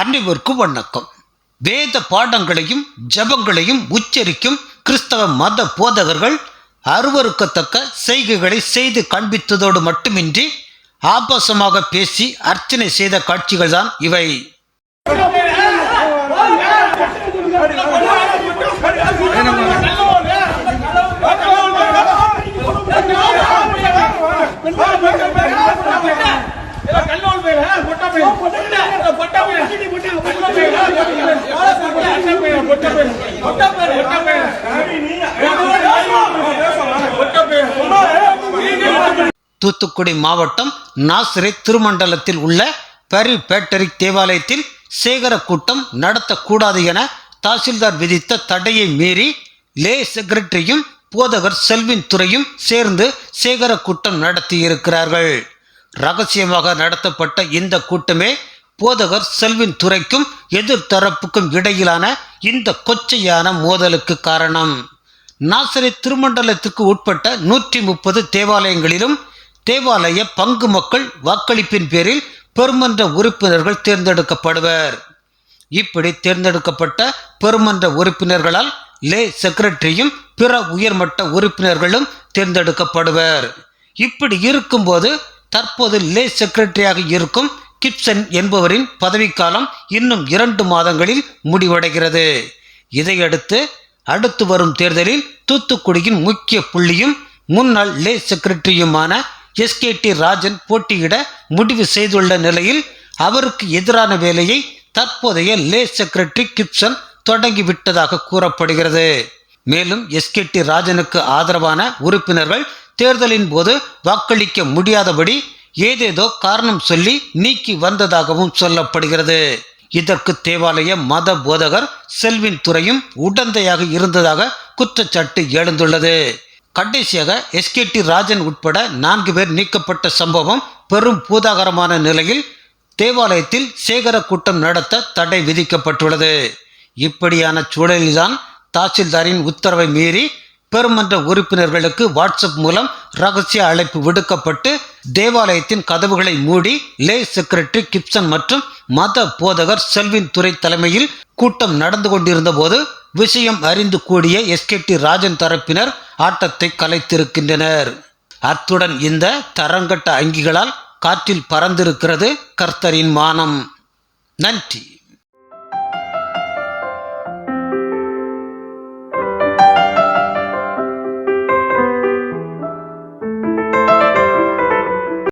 அனைவருக்கும் வணக்கம். வேத பாடங்களையும் ஜபங்களையும் உச்சரிக்கும் கிறிஸ்தவ மத போதகர்கள் அருவருக்கத்தக்க செய்கைகளை செய்து காண்பித்ததோடு மட்டுமின்றி ஆபாசமாக பேசி அர்ச்சனை செய்த காட்சிகள்தான் இவை. தூத்துக்குடி மாவட்டம் நாசிரை திருமண்டலத்தில் உள்ள பரி பேட்டரிக் தேவாலயத்தில் சேகர கூட்டம் நடத்தக்கூடாது என தாசில்தார் விதித்த தடையை மீறி லே செக்ரட்டரியும் போதகர் செல்வின் துறையும் சேர்ந்து சேகர கூட்டம் நடத்தியிருக்கிறார்கள். ரகசியமாக நடத்தப்பட்ட இந்த கூட்டமே போதகர் செல்வின் துறைக்கும் எதிர்த்தரப்புக்கும் இடையிலான இந்த கொச்சையான மோதலுக்கு காரணம். நாசரி திருமண்டலத்துக்கு உட்பட்ட நூற்றி முப்பது தேவாலயங்களிலும் தேவாலய பங்கு மக்கள் வாக்களிப்பின் பேரில் பெருமன்ற உறுப்பினர்கள் தேர்ந்தெடுக்கப்படுவர். இப்படி தேர்ந்தெடுக்கப்பட்ட பெருமன்ற உறுப்பினர்களால் லே செக்ரட்டரியும் பிற உயர்மட்ட உறுப்பினர்களும் தேர்ந்தெடுக்கப்படுவர். இப்படி இருக்கும்போது தற்போது லே செக்ரட்டரியாக இருக்கும் கிப்சன் என்பவரின் பதவிக்காலம் இன்னும் இரண்டு மாதங்களில் முடிவடைகிறது. இதையடுத்து அடுத்து வரும் தேர்தலில் தூத்துக்குடியின் முக்கிய புள்ளியும் முன்னாள் லே செக்ரட்டரியுமான எஸ்கேடி ராஜன் போட்டியிட முடிவு செய்துள்ள நிலையில் அவருக்கு எதிரான வேலையை தற்போதைய லே செக்ரட்டரி கிப்சன் தொடங்கிவிட்டதாக கூறப்படுகிறது. மேலும் எஸ்கேடி ராஜனுக்கு ஆதரவான உறுப்பினர்கள் தேர்தலின் போது வாக்களிக்க முடியாதபடி ஏதேதோ காரணம் சொல்லி நீக்கி வந்ததாகவும் சொல்லப்படுகிறது. இதற்கு தேவாலய மத போதகர் செல்வின் துறையும் உடந்தையாக இருந்ததாக குற்றச்சாட்டு எழுந்துள்ளது. கடைசியாக எஸ்கேடி ராஜன் உட்பட நான்கு பேர் நீக்கப்பட்ட சம்பவம் பெரும் பூதாகரமான நிலையில் தேவாலயத்தில் சேகர கூட்டம் நடத்த தடை விதிக்கப்பட்டுள்ளது. இப்படியான சூழலில்தான் தாசில்தாரின் உத்தரவை மீறி பெருமன்ற உறுப்பினர்களுக்கு வாட்ஸ்அப் மூலம் ரகசிய அழைப்பு விடுக்கப்பட்டு தேவாலயத்தின் கதவுகளை மூடி லே செக்ரட்டரி கிப்சன் மற்றும் மத போதகர் செல்வின் துறை தலைமையில் கூட்டம் நடந்து கொண்டிருந்த போது விஷயம் அறிந்து கூடிய எஸ்கேடி ராஜன் தரப்பினர் ஆட்டத்தை கலைத்திருக்கின்றனர். அத்துடன் இந்த தரங்கட்ட அங்கிகளால் காற்றில் பறந்திருக்கிறது கர்த்தரின் மானம். நன்றி.